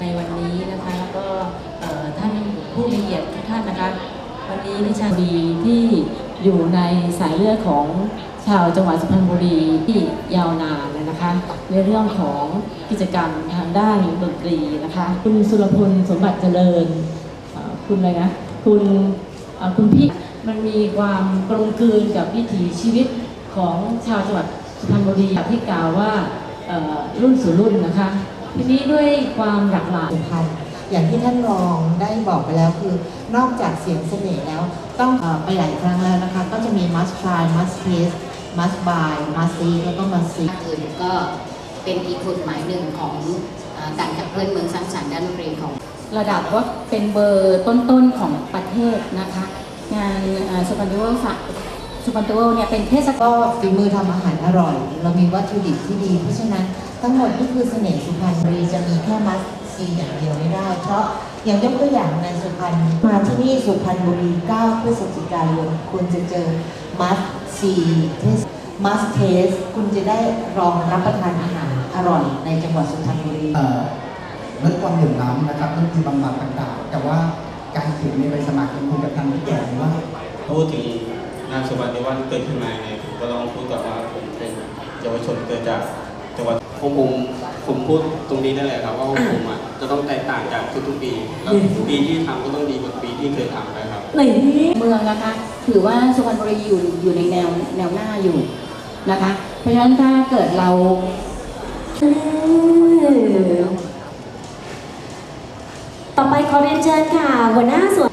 ในวันนี้นะคะแล้วก็ท่านผู้มีเกียรติทุกท่านนะคะวันนี้ดิฉันดีที่อยู่ในสายเลือดของชาวจังหวัดสุพรรณบุรีที่ยาวนานเลยนะคะ ในเรื่องของกิจกรรมทางด้านดนตรีนะคะ คุณสุรพลสมบัติเจริญคุณอะไรนะคุณคุณพี่มันมีความกลมกลืนกับวิถีชีวิตของชาวจังหวัดสุพรรณบุรีที่กล่าวว่ารุ่นสู่รุ่นนะคะ ทีนี้ด้วยความหลากหลายสำคัญอย่างที่ท่านรองได้บอกไปแล้วคือ นอกจากเสียงเสน่ห์แล้ว ต้องเออไปหลายครั้งแล้วนะคะ ก็จะมี must try must taste must buy must see แล้วก็ must see อื่นก็เป็นอีกกฎหมายหนึ่งของเอ่อการขับเคลื่อนเมืองสร้างสรรค์ด้านดนตรีของ ระดับว่าเป็นเบอร์ต้นๆของประเทศนะคะ งานสุพรรณวฝ สุพรรณวเนี่ยเป็นเทศกาลก็ฝีมือทำอาหารอร่อย เรามีวัตถุดิบที่ดี เพราะฉะนั้นทั้งหมดนี่คือเสน่ห์สุพรรณบุรีจะมีแค่มัสซีอย่างเดียวไม่ได้ เพราะอย่างยกตัวอย่างในสุพรรณมาที่นี่สุพรรณบุรี 9 พฤศจิกายนคุณจะเจอมัสซีเทสมัสเทสคุณจะได้ลองรับประทานอาหารอร่อยในจังหวัดสุพรรณบุรีเอ่อลดความเหลื่อมล้ำนะครับลดที่บำบัดต่างๆ แต่ว่าการเขียนในใบสมัครยังคุยกับทางที่แก่ว่าพูดถึง นามสมบัติว่าเกิดขึ้นมาไงผมก็ลองพูดก่อว่าผมเป็นเยาวชนเกิดจากจังหวัดของผมผมพูดตรงนี้ได้เลยครับว่าผมอะจะต้องแตกต่างจากทุกๆปี แล้วปีที่ทำก็ต้องดีกว่าปีที่เคยทำนะครับเมืองนะคะถือว่าสุพรรณบุรีอยู่อยู่ในแนวแนวหน้าอยู่นะคะ เพราะฉะนั้นถ้าเกิดเราต่อไปขอเรียนเชิญค่ะหัวหน้าส่วน